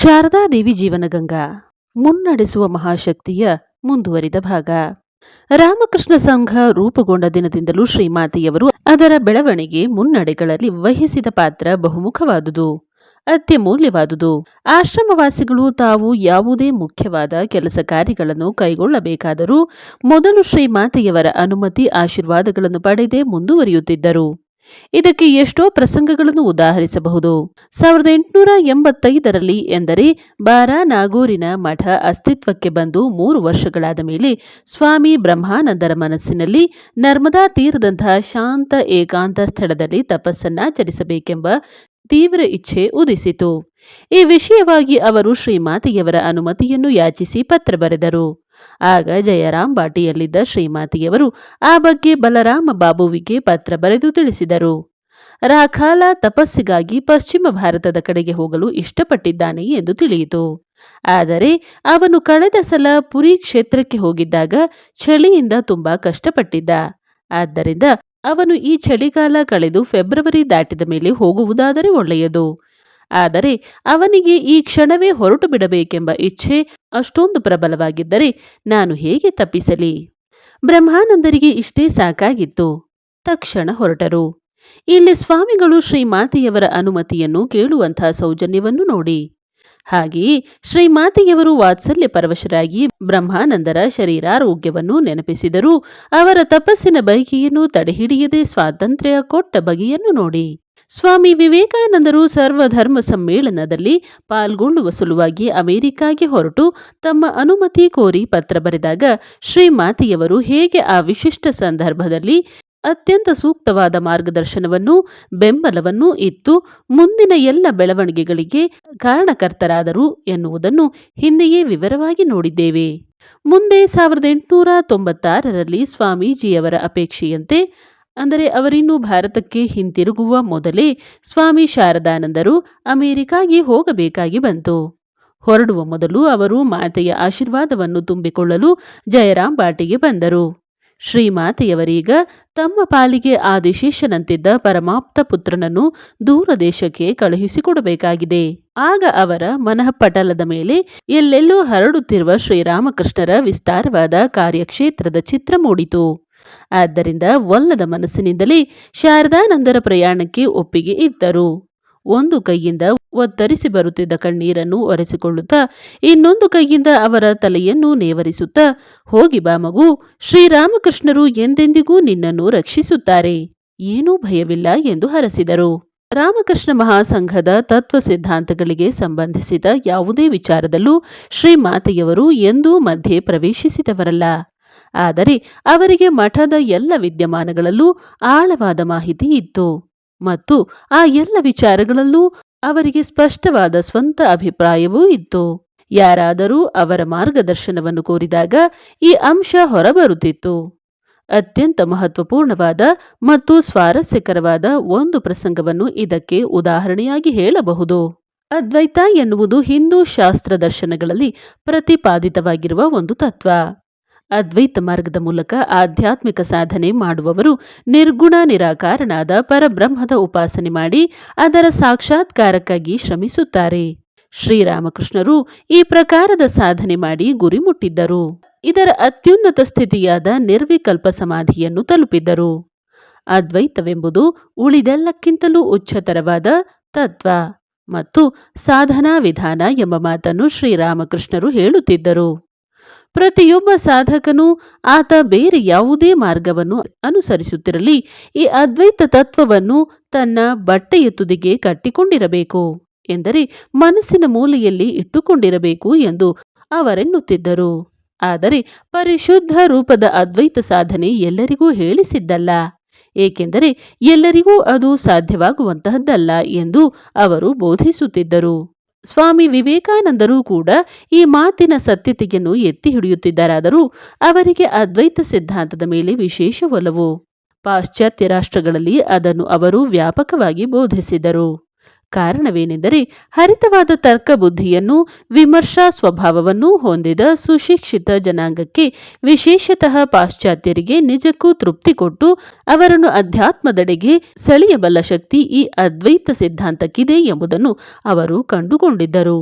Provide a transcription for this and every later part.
ಶಾರದಾದೇವಿ ಜೀವನಗಂಗಾ ಮುನ್ನಡೆಸುವ ಮಹಾಶಕ್ತಿಯ ಮುಂದುವರಿದ ಭಾಗ. ರಾಮಕೃಷ್ಣ ಸಂಘ ರೂಪುಗೊಂಡ ದಿನದಿಂದಲೂ ಶ್ರೀಮಾತೆಯವರು ಅದರ ಬೆಳವಣಿಗೆ ಮುನ್ನಡೆಗಳಲ್ಲಿ ವಹಿಸಿದ ಪಾತ್ರ ಬಹುಮುಖವಾದುದು, ಅತ್ಯಮೂಲ್ಯವಾದುದು. ಆಶ್ರಮವಾಸಿಗಳು ತಾವು ಯಾವುದೇ ಮುಖ್ಯವಾದ ಕೆಲಸ ಕಾರ್ಯಗಳನ್ನು ಕೈಗೊಳ್ಳಬೇಕಾದರೂ ಮೊದಲು ಶ್ರೀಮಾತೆಯವರ ಅನುಮತಿ, ಆಶೀರ್ವಾದಗಳನ್ನು ಪಡೆದೇ ಮುಂದುವರಿಯುತ್ತಿದ್ದರು. ಇದಕ್ಕೆ ಎಷ್ಟೋ ಪ್ರಸಂಗಗಳನ್ನು ಉದಾಹರಿಸಬಹುದು. ಸಾವಿರದ ಎಂಟುನೂರ ಎಂಬತ್ತೈದರಲ್ಲಿ ಎಂದರೆ ಬಾರಾನಾಗೂರಿನ ಮಠ ಅಸ್ತಿತ್ವಕ್ಕೆ ಬಂದು ಮೂರು ವರ್ಷಗಳಾದ ಮೇಲೆ ಸ್ವಾಮಿ ಬ್ರಹ್ಮಾನಂದರ ಮನಸ್ಸಿನಲ್ಲಿ ನರ್ಮದಾ ತೀರದಂತಹ ಶಾಂತ ಏಕಾಂತ ಸ್ಥಳದಲ್ಲಿ ತಪಸ್ಸನ್ನಾಚರಿಸಬೇಕೆಂಬ ತೀವ್ರ ಇಚ್ಛೆ ಉದಿಸಿತು. ಈ ವಿಷಯವಾಗಿ ಅವರು ಶ್ರೀಮಾತೆಯವರ ಅನುಮತಿಯನ್ನು ಯಾಚಿಸಿ ಪತ್ರ ಬರೆದರು. ಆಗ ಜಯರಾಮ್ ಬಾಟಿಯಲ್ಲಿದ್ದ ಶ್ರೀಮಾತಿಯವರು ಆ ಬಗ್ಗೆ ಬಲರಾಮ ಬಾಬುವಿಗೆ ಪತ್ರ ಬರೆದು ತಿಳಿಸಿದರು. ರಾಖಾಲ ತಪಸ್ಸಿಗಾಗಿ ಪಶ್ಚಿಮ ಭಾರತದ ಕಡೆಗೆ ಹೋಗಲು ಇಷ್ಟಪಟ್ಟಿದ್ದಾನೆ ಎಂದು ತಿಳಿಯಿತು. ಆದರೆ ಅವನು ಕಳೆದ ಸಲ ಪುರಿ ಕ್ಷೇತ್ರಕ್ಕೆ ಹೋಗಿದ್ದಾಗ ಚಳಿಯಿಂದ ತುಂಬಾ ಕಷ್ಟಪಟ್ಟಿದ್ದ. ಆದ್ದರಿಂದ ಅವನು ಈ ಚಳಿಗಾಲ ಕಳೆದು ಫೆಬ್ರವರಿ ದಾಟಿದ ಮೇಲೆ ಹೋಗುವುದಾದರೆ ಒಳ್ಳೆಯದು. ಆದರೆ ಅವನಿಗೆ ಈ ಕ್ಷಣವೇ ಹೊರಟು ಬಿಡಬೇಕೆಂಬ ಇಚ್ಛೆ ಅಷ್ಟೊಂದು ಪ್ರಬಲವಾಗಿದ್ದರೆ ನಾನು ಹೇಗೆ ತಪ್ಪಿಸಲಿ? ಬ್ರಹ್ಮಾನಂದರಿಗೆ ಇಷ್ಟೇ ಸಾಕಾಗಿತ್ತು. ತಕ್ಷಣ ಹೊರಟರು. ಇಲ್ಲಿ ಸ್ವಾಮಿಗಳು ಶ್ರೀಮಾತೆಯವರ ಅನುಮತಿಯನ್ನು ಕೇಳುವಂತಹ ಸೌಜನ್ಯವನ್ನು ನೋಡಿ. ಹಾಗೆಯೇ ಶ್ರೀಮಾತೆಯವರು ವಾತ್ಸಲ್ಯ ಪರವಶರಾಗಿ ಬ್ರಹ್ಮಾನಂದರ ಶರೀರಾರೋಗ್ಯವನ್ನು ನೆನಪಿಸಿದರೂ ಅವರ ತಪಸ್ಸಿನ ಬೈಕಿಯನ್ನು ತಡೆಹಿಡಿಯದೆ ಸ್ವಾತಂತ್ರ್ಯ ಕೊಟ್ಟ ಬಗೆಯನ್ನು ನೋಡಿ. ಸ್ವಾಮಿ ವಿವೇಕಾನಂದರು ಸರ್ವಧರ್ಮ ಸಮ್ಮೇಳನದಲ್ಲಿ ಪಾಲ್ಗೊಳ್ಳುವ ಸಲುವಾಗಿ ಅಮೆರಿಕಾಗೆ ಹೊರಟು ತಮ್ಮ ಅನುಮತಿ ಕೋರಿ ಪತ್ರ ಬರೆದಾಗ ಶ್ರೀಮಾತೆಯವರು ಹೇಗೆ ಆ ವಿಶಿಷ್ಟ ಸಂದರ್ಭದಲ್ಲಿ ಅತ್ಯಂತ ಸೂಕ್ತವಾದ ಮಾರ್ಗದರ್ಶನವನ್ನು, ಬೆಂಬಲವನ್ನು ಇತ್ತು, ಮುಂದಿನ ಎಲ್ಲ ಬೆಳವಣಿಗೆಗಳಿಗೆ ಕಾರಣಕರ್ತರಾದರು ಎನ್ನುವುದನ್ನು ಹಿಂದೆಯೇ ವಿವರವಾಗಿ ನೋಡಿದ್ದೇವೆ. ಮುಂದೆ ಸಾವಿರದ ಎಂಟುನೂರ ತೊಂಬತ್ತಾರರಲ್ಲಿ ಸ್ವಾಮೀಜಿಯವರ ಅಪೇಕ್ಷೆಯಂತೆ ಅಂದರೆ ಅವರಿನ್ನು ಭಾರತಕ್ಕೆ ಹಿಂತಿರುಗುವ ಮೊದಲೇ ಸ್ವಾಮಿ ಶಾರದಾನಂದರು ಅಮೆರಿಕಾಗೆ ಹೋಗಬೇಕಾಗಿ ಬಂತು. ಹೊರಡುವ ಮೊದಲು ಅವರು ಮಾತೆಯ ಆಶೀರ್ವಾದವನ್ನು ತುಂಬಿಕೊಳ್ಳಲು ಜಯರಾಮ್ ಬಾಟಿಗೆ ಬಂದರು. ಶ್ರೀಮಾತೆಯವರೀಗ ತಮ್ಮ ಪಾಲಿಗೆ ಆದಿಶೇಷನಂತಿದ್ದ ಪರಮಾಪ್ತ ಪುತ್ರನನ್ನು ದೂರ ದೇಶಕ್ಕೆ ಕಳುಹಿಸಿಕೊಡಬೇಕಾಗಿದೆ. ಆಗ ಅವರ ಮನಃಪಟಲದ ಮೇಲೆ ಎಲ್ಲೆಲ್ಲೂ ಹರಡುತ್ತಿರುವ ಶ್ರೀರಾಮಕೃಷ್ಣರ ವಿಸ್ತಾರವಾದ ಕಾರ್ಯಕ್ಷೇತ್ರದ ಚಿತ್ರ ಮೂಡಿತು. ಆದ್ದರಿಂದ ಒಲ್ಲದ ಮನಸ್ಸಿನಿಂದಲೇ ಶಾರದಾನಂದರ ಪ್ರಯಾಣಕ್ಕೆ ಒಪ್ಪಿಗೆ ಇದ್ದರು. ಒಂದು ಕೈಯಿಂದ ಒತ್ತರಿಸಿ ಬರುತ್ತಿದ್ದ ಕಣ್ಣೀರನ್ನು ಒರೆಸಿಕೊಳ್ಳುತ್ತಾ, ಇನ್ನೊಂದು ಕೈಯಿಂದ ಅವರ ತಲೆಯನ್ನು ನೇವರಿಸುತ್ತಾ, ಹೋಗಿ ಬಾ ಮಗು, ಶ್ರೀರಾಮಕೃಷ್ಣರು ಎಂದೆಂದಿಗೂ ನಿನ್ನನ್ನು ರಕ್ಷಿಸುತ್ತಾರೆ. ಏನೂ ಭಯವಿಲ್ಲ ಎಂದು ಹರಸಿದರು. ರಾಮಕೃಷ್ಣ ಮಹಾಸಂಘದ ತತ್ವ ಸಿದ್ಧಾಂತಗಳಿಗೆ ಸಂಬಂಧಿಸಿದ ಯಾವುದೇ ವಿಚಾರದಲ್ಲೂ ಶ್ರೀಮಾತೆಯವರು ಎಂದೂ ಮಧ್ಯೆ ಪ್ರವೇಶಿಸಿದವರಲ್ಲ. ಆದರೆ ಅವರಿಗೆ ಮಠದ ಎಲ್ಲ ವಿದ್ಯಮಾನಗಳಲ್ಲೂ ಆಳವಾದ ಮಾಹಿತಿ ಇತ್ತು. ಮತ್ತು ಆ ಎಲ್ಲ ವಿಚಾರಗಳಲ್ಲೂ ಅವರಿಗೆ ಸ್ಪಷ್ಟವಾದ ಸ್ವಂತ ಅಭಿಪ್ರಾಯವೂ ಇತ್ತು. ಯಾರಾದರೂ ಅವರ ಮಾರ್ಗದರ್ಶನವನ್ನು ಕೋರಿದಾಗ ಈ ಅಂಶ ಹೊರಬರುತ್ತಿತ್ತು. ಅತ್ಯಂತ ಮಹತ್ವಪೂರ್ಣವಾದ ಮತ್ತು ಸ್ವಾರಸ್ಯಕರವಾದ ಒಂದು ಪ್ರಸಂಗವನ್ನು ಇದಕ್ಕೆ ಉದಾಹರಣೆಯಾಗಿ ಹೇಳಬಹುದು. ಅದ್ವೈತ ಎನ್ನುವುದು ಹಿಂದೂ ಶಾಸ್ತ್ರ ದರ್ಶನಗಳಲ್ಲಿ ಪ್ರತಿಪಾದಿತವಾಗಿರುವ ಒಂದು ತತ್ವ. ಅದ್ವೈತ ಮಾರ್ಗದ ಮೂಲಕ ಆಧ್ಯಾತ್ಮಿಕ ಸಾಧನೆ ಮಾಡುವವರು ನಿರ್ಗುಣ ನಿರಾಕಾರನಾದ ಪರಬ್ರಹ್ಮದ ಉಪಾಸನೆ ಮಾಡಿ ಅದರ ಸಾಕ್ಷಾತ್ಕಾರಕ್ಕಾಗಿ ಶ್ರಮಿಸುತ್ತಾರೆ. ಶ್ರೀರಾಮಕೃಷ್ಣರು ಈ ಪ್ರಕಾರದ ಸಾಧನೆ ಮಾಡಿ ಗುರಿ ಮುಟ್ಟಿದ್ದರು. ಇದರ ಅತ್ಯುನ್ನತ ಸ್ಥಿತಿಯಾದ ನಿರ್ವಿಕಲ್ಪ ಸಮಾಧಿಯನ್ನು ತಲುಪಿದ್ದರು. ಅದ್ವೈತವೆಂಬುದು ಉಳಿದೆಲ್ಲಕ್ಕಿಂತಲೂ ಉಚ್ಚತರವಾದ ತತ್ವ ಮತ್ತು ಸಾಧನಾ ವಿಧಾನ ಎಂಬ ಮಾತನ್ನು ಶ್ರೀರಾಮಕೃಷ್ಣರು ಹೇಳುತ್ತಿದ್ದರು. ಪ್ರತಿಯೊಬ್ಬ ಸಾಧಕನು ಆತ ಬೇರೆ ಯಾವುದೇ ಮಾರ್ಗವನ್ನು ಅನುಸರಿಸುತ್ತಿರಲಿ. ಈ ಅದ್ವೈತ ತತ್ವವನ್ನು ತನ್ನ ಬಟ್ಟೆಯ ತುದಿಗೆ ಕಟ್ಟಿಕೊಂಡಿರಬೇಕು ಎಂದರೆ ಮನಸ್ಸಿನ ಮೂಲೆಯಲ್ಲಿ ಇಟ್ಟುಕೊಂಡಿರಬೇಕು ಎಂದು ಅವರೆನ್ನುತ್ತಿದ್ದರು. ಆದರೆ ಪರಿಶುದ್ಧ ರೂಪದ ಅದ್ವೈತ ಸಾಧನೆ ಎಲ್ಲರಿಗೂ ಹೇಳಿಸಿದ್ದಲ್ಲ. ಏಕೆಂದರೆ ಎಲ್ಲರಿಗೂ ಅದು ಸಾಧ್ಯವಾಗುವಂತಹದ್ದಲ್ಲ ಎಂದು ಅವರು ಬೋಧಿಸುತ್ತಿದ್ದರು. ಸ್ವಾಮಿ ವಿವೇಕಾನಂದರು ಕೂಡ ಈ ಮಾತಿನ ಸತ್ಯತೆಯನ್ನು ಎತ್ತಿ ಹಿಡಿಯುತ್ತಿದ್ದರಾದರೂ ಅವರಿಗೆ ಅದ್ವೈತ ಸಿದ್ಧಾಂತದ ಮೇಲೆ ವಿಶೇಷ ಒಲವು ಪಾಶ್ಚಾತ್ಯ ರಾಷ್ಟ್ರಗಳಲ್ಲಿ ಅದನ್ನು ಅವರು ವ್ಯಾಪಕವಾಗಿ ಬೋಧಿಸಿದರು. ಕಾರಣವೇನೆಂದರೆ ಹರಿತವಾದ ತರ್ಕ ಬುದ್ಧಿಯನ್ನು ವಿಮರ್ಶಾ ಸ್ವಭಾವವನ್ನು ಹೊಂದಿದ ಸುಶಿಕ್ಷಿತ ಜನಾಂಗಕ್ಕೆ ವಿಶೇಷತಃ ಪಾಶ್ಚಾತ್ಯರಿಗೆ ನಿಜಕ್ಕೂ ತೃಪ್ತಿ ಕೊಟ್ಟು ಅವರನ್ನು ಅಧ್ಯಾತ್ಮದೆಡೆಗೆ ಸೆಳೆಯಬಲ್ಲ ಶಕ್ತಿ ಈ ಅದ್ವೈತ ಸಿದ್ಧಾಂತಕ್ಕಿದೆ ಎಂಬುದನ್ನು ಅವರು ಕಂಡುಕೊಂಡಿದ್ದರು.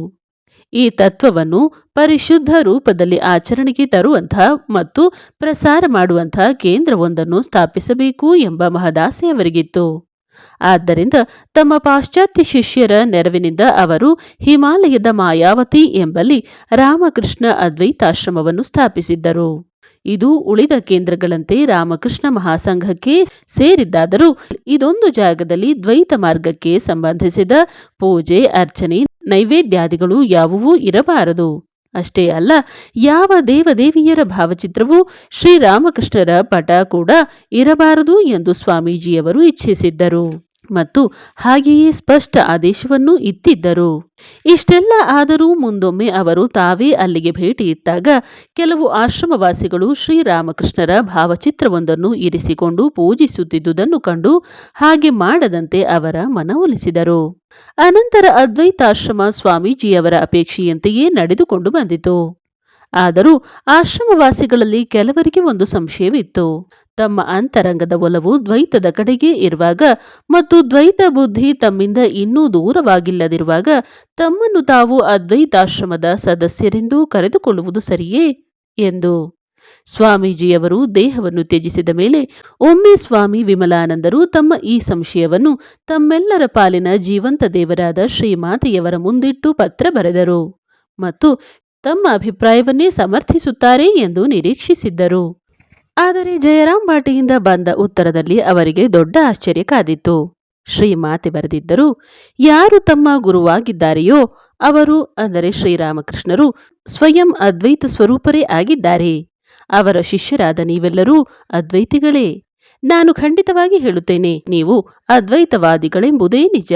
ಈ ತತ್ವವನ್ನು ಪರಿಶುದ್ಧ ರೂಪದಲ್ಲಿ ಆಚರಣೆಗೆ ತರುವಂತಹ ಮತ್ತು ಪ್ರಸಾರ ಮಾಡುವಂತಹ ಕೇಂದ್ರವೊಂದನ್ನು ಸ್ಥಾಪಿಸಬೇಕು ಎಂಬ ಮಹದಾಸೆ ಅವರಿಗಿತ್ತು. ಆದ್ದರಿಂದ ತಮ್ಮ ಪಾಶ್ಚಾತ್ಯ ಶಿಷ್ಯರ ನೆರವಿನಿಂದ ಅವರು ಹಿಮಾಲಯದ ಮಾಯಾವತಿ ಎಂಬಲ್ಲಿ ರಾಮಕೃಷ್ಣ ಅದ್ವೈತಾಶ್ರಮವನ್ನು ಸ್ಥಾಪಿಸಿದ್ದರು. ಇದು ಉಳಿದ ಕೇಂದ್ರಗಳಂತೆ ರಾಮಕೃಷ್ಣ ಮಹಾಸಂಘಕ್ಕೆ ಸೇರಿದ್ದಾದರೂ ಇದೊಂದು ಜಾಗದಲ್ಲಿ ದ್ವೈತ ಮಾರ್ಗಕ್ಕೆ ಸಂಬಂಧಿಸಿದ ಪೂಜೆ, ಅರ್ಚನೆ, ನೈವೇದ್ಯಾದಿಗಳು ಯಾವುವೂ ಇರಬಾರದು. ಅಷ್ಟೇ ಅಲ್ಲ ಯಾವ ದೇವದೇವಿಯರ ಭಾವಚಿತ್ರವೂ ಶ್ರೀರಾಮಕೃಷ್ಣರ ಪಟ ಕೂಡ ಇರಬಾರದು ಎಂದು ಸ್ವಾಮೀಜಿಯವರು ಇಚ್ಛಿಸಿದ್ದರು. ಮತ್ತು ಹಾಗೆಯೇ ಸ್ಪಷ್ಟ ಆದೇಶವನ್ನು ಇತ್ತಿದ್ದರು ಇಷ್ಟೆಲ್ಲ ಆದರೂ ಮುಂದೊಮ್ಮೆ ಅವರು ತಾವೇ ಅಲ್ಲಿಗೆ ಭೇಟಿ ಇತ್ತಾಗ ಕೆಲವು ಆಶ್ರಮವಾಸಿಗಳು ಶ್ರೀರಾಮಕೃಷ್ಣರ ಭಾವಚಿತ್ರವೊಂದನ್ನು ಇರಿಸಿಕೊಂಡು ಪೂಜಿಸುತ್ತಿದ್ದುದನ್ನು ಕಂಡು ಹಾಗೆ ಮಾಡದಂತೆ ಅವರ ಮನವೊಲಿಸಿದರು ಅನಂತರ ಅದ್ವೈತಾಶ್ರಮ ಸ್ವಾಮೀಜಿಯವರ ಅಪೇಕ್ಷೆಯಂತೆಯೇ ನಡೆದುಕೊಂಡು ಬಂದಿತು. ಆದರೂ ಆಶ್ರಮವಾಸಿಗಳಲ್ಲಿ ಕೆಲವರಿಗೆ ಒಂದು ಸಂಶಯವಿತ್ತು. ತಮ್ಮ ಅಂತರಂಗದ ಒಲವು ದ್ವೈತದ ಕಡೆಗೆ ಇರುವಾಗ ಮತ್ತು ದ್ವೈತ ಬುದ್ಧಿ ತಮ್ಮಿಂದ ಇನ್ನೂ ದೂರವಾಗಿಲ್ಲದಿರುವಾಗ ತಮ್ಮನ್ನು ತಾವು ಅದ್ವೈತಾಶ್ರಮದ ಸದಸ್ಯರೆಂದು ಕರೆದುಕೊಳ್ಳುವುದು ಸರಿಯೇ? ಎಂದು. ಸ್ವಾಮೀಜಿಯವರು ದೇಹವನ್ನು ತ್ಯಜಿಸಿದ ಮೇಲೆ ಒಮ್ಮೆ ಸ್ವಾಮಿ ವಿಮಲಾನಂದರು ತಮ್ಮ ಈ ಸಂಶಯವನ್ನು ತಮ್ಮೆಲ್ಲರ ಪಾಲಿನ ಜೀವಂತ ದೇವರಾದ ಶ್ರೀಮಾತೆಯವರ ಮುಂದಿಟ್ಟು ಪತ್ರ ಬರೆದರು ಮತ್ತು ತಮ್ಮ ಅಭಿಪ್ರಾಯವನ್ನೇ ಸಮರ್ಥಿಸುತ್ತಾರೆ ಎಂದು ನಿರೀಕ್ಷಿಸಿದ್ದರು. ಆದರೆ ಜಯರಾಮ್ ಭಾಟಿಯಿಂದ ಬಂದ ಉತ್ತರದಲ್ಲಿ ಅವರಿಗೆ ದೊಡ್ಡ ಆಶ್ಚರ್ಯ ಕಾದಿತ್ತು. ಶ್ರೀಮಾತೆ ಬರೆದಿದ್ದರು ಯಾರು ತಮ್ಮ ಗುರುವಾಗಿದ್ದಾರೆಯೋ ಅವರು, ಅಂದರೆ ಶ್ರೀರಾಮಕೃಷ್ಣರು, ಸ್ವಯಂ ಅದ್ವೈತ ಸ್ವರೂಪರೇ ಆಗಿದ್ದಾರೆ. ಅವರ ಶಿಷ್ಯರಾದ ನೀವೆಲ್ಲರೂ ಅದ್ವೈತಿಗಳೇ. ನಾನು ಖಂಡಿತವಾಗಿ ಹೇಳುತ್ತೇನೆ, ನೀವು ಅದ್ವೈತವಾದಿಗಳೆಂಬುದೇ ನಿಜ.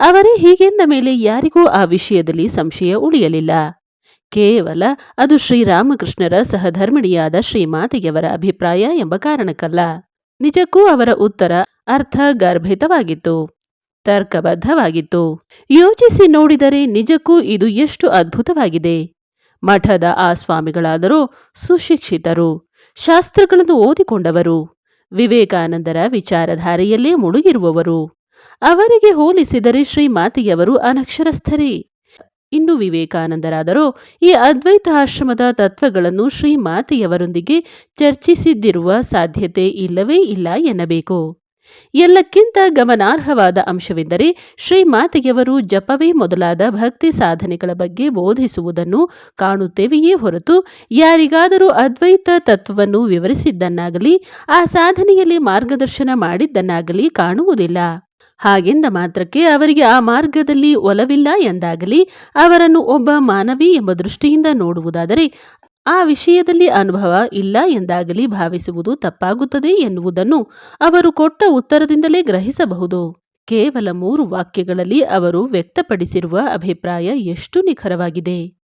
ಅವರೇ ಹೀಗೆಂದ ಮೇಲೆ ಯಾರಿಗೂ ಆ ವಿಷಯದಲ್ಲಿ ಸಂಶಯ ಉಳಿಯಲಿಲ್ಲ. ಕೇವಲ ಅದು ಶ್ರೀರಾಮಕೃಷ್ಣರ ಸಹಧರ್ಮಿಣಿಯಾದ ಶ್ರೀಮಾತೆಯವರ ಅಭಿಪ್ರಾಯ ಎಂಬ ಕಾರಣಕ್ಕಲ್ಲ. ನಿಜಕ್ಕೂ ಅವರ ಉತ್ತರ ಅರ್ಥಗರ್ಭಿತವಾಗಿತ್ತು, ತರ್ಕಬದ್ಧವಾಗಿತ್ತು. ಯೋಚಿಸಿ ನೋಡಿದರೆ ನಿಜಕ್ಕೂ ಇದು ಎಷ್ಟು ಅದ್ಭುತವಾಗಿದೆ. ಮಠದ ಆ ಸ್ವಾಮಿಗಳಾದರೂ ಸುಶಿಕ್ಷಿತರು, ಶಾಸ್ತ್ರಗಳನ್ನು ಓದಿಕೊಂಡವರು, ವಿವೇಕಾನಂದರ ವಿಚಾರಧಾರೆಯಲ್ಲೇ ಮುಳುಗಿರುವವರು. ಅವರಿಗೆ ಹೋಲಿಸಿದರೆ ಶ್ರೀಮಾತೆಯವರು ಅನಕ್ಷರಸ್ಥರೇ. ಇನ್ನು ವಿವೇಕಾನಂದರಾದರೂ ಈ ಅದ್ವೈತ ಆಶ್ರಮದ ತತ್ವಗಳನ್ನು ಶ್ರೀಮಾತೆಯವರೊಂದಿಗೆ ಚರ್ಚಿಸಿದ್ದಿರುವ ಸಾಧ್ಯತೆ ಇಲ್ಲವೇ ಇಲ್ಲ ಎನ್ನಬೇಕು. ಎಲ್ಲಕ್ಕಿಂತ ಗಮನಾರ್ಹವಾದ ಅಂಶವೆಂದರೆ ಶ್ರೀಮಾತೆಯವರು ಜಪವೇ ಮೊದಲಾದ ಭಕ್ತಿ ಸಾಧನೆಗಳ ಬಗ್ಗೆ ಬೋಧಿಸುವುದನ್ನು ಕಾಣುತ್ತೇವೆಯೇ ಹೊರತು ಯಾರಿಗಾದರೂ ಅದ್ವೈತ ತತ್ವವನ್ನು ವಿವರಿಸಿದ್ದನ್ನಾಗಲಿ, ಆ ಸಾಧನೆಯಲ್ಲಿ ಮಾರ್ಗದರ್ಶನ ಮಾಡಿದ್ದನ್ನಾಗಲಿ ಕಾಣುವುದಿಲ್ಲ. ಹಾಗೆಂದ ಮಾತ್ರಕ್ಕೆ ಅವರಿಗೆ ಆ ಮಾರ್ಗದಲ್ಲಿ ಒಲವಿಲ್ಲ ಎಂದಾಗಲಿ ಅವರನ್ನು ಒಬ್ಬ ಮಾನವಿ ಎಂಬ ದೃಷ್ಟಿಯಿಂದ ನೋಡುವುದಾದರೆ ಆ ವಿಷಯದಲ್ಲಿ ಅನುಭವ ಇಲ್ಲ ಎಂದಾಗಲಿ ಭಾವಿಸುವುದು ತಪ್ಪಾಗುತ್ತದೆ ಎನ್ನುವುದನ್ನು ಅವರು ಕೊಟ್ಟ ಉತ್ತರದಿಂದಲೇ ಗ್ರಹಿಸಬಹುದು. ಕೇವಲ ಮೂರು ವಾಕ್ಯಗಳಲ್ಲಿ ಅವರು ವ್ಯಕ್ತಪಡಿಸಿರುವ ಅಭಿಪ್ರಾಯ ಎಷ್ಟು ನಿಖರವಾಗಿದೆ.